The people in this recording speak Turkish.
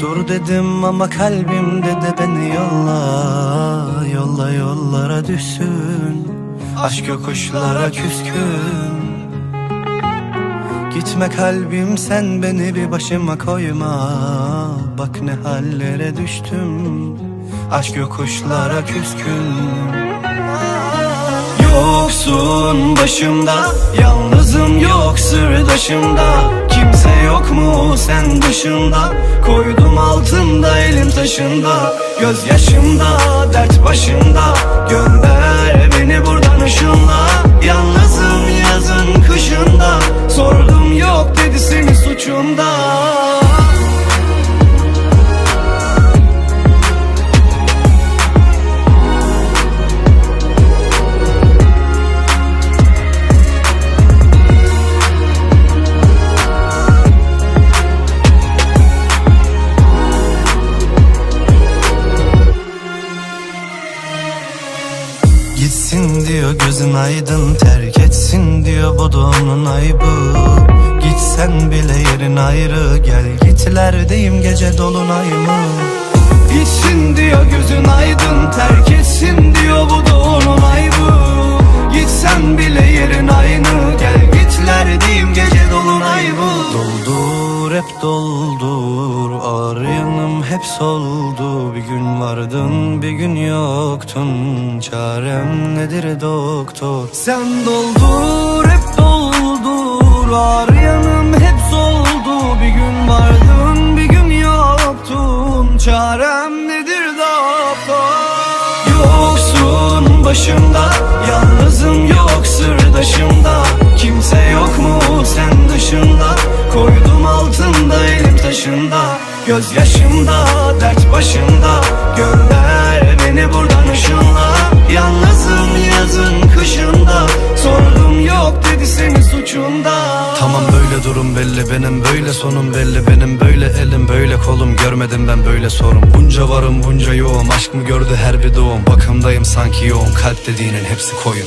Dur dedim ama kalbimde de beni yolla Yolla yollara düşsün. Aşk yokuşlara küskün. Gitme kalbim sen beni bir başıma koyma. Bak ne hallere düştüm Aşk yokuşlara küskün. Yoksun başımda Yalnızım yok sırdaşımda. Kimse yok mu sen dışında? Koydum altında elim taşında. Gözyaşımda dert başımda Gönder beni buradan ışınla Gitsin diyor gözün aydın terk etsin diyor bu da onun aybı Gitsen bile yerin ayrı gel gitlerdeyim gece dolunay mı Gitsin diyor gözün aydın terk etsin diyor bu da onun aybı Gitsen bile yerin aynı gel gitlerdeyim gece dolunay mı Doldur hep doldur ağır yanım hep soldu Bir gün vardın bir gün yoktun. Çarem nedir doktor? Sen doldur hep doldur. Ağır yanım hep soldu. Bir gün vardın bir gün yoktun. Çarem nedir doktor? Yoksun başımda Yalnızım yok sırdaşımda. Kimse yok mu sen dışında? Koydum altında elim taşında Gözyaşımda dert başımda Gönder beni buradan ışınla. Yalnızım yazın kışında. Sordum yok dedi senin suçunda. Tamam böyle durum belli. Benim böyle sonum belli. Benim böyle elim böyle kolum. Görmedim ben böyle sorun. Bunca varım bunca yoğum aşk mı gördü her bir doğum? Bakımdayım sanki yoğun. Kalp dediğinin hepsi koyun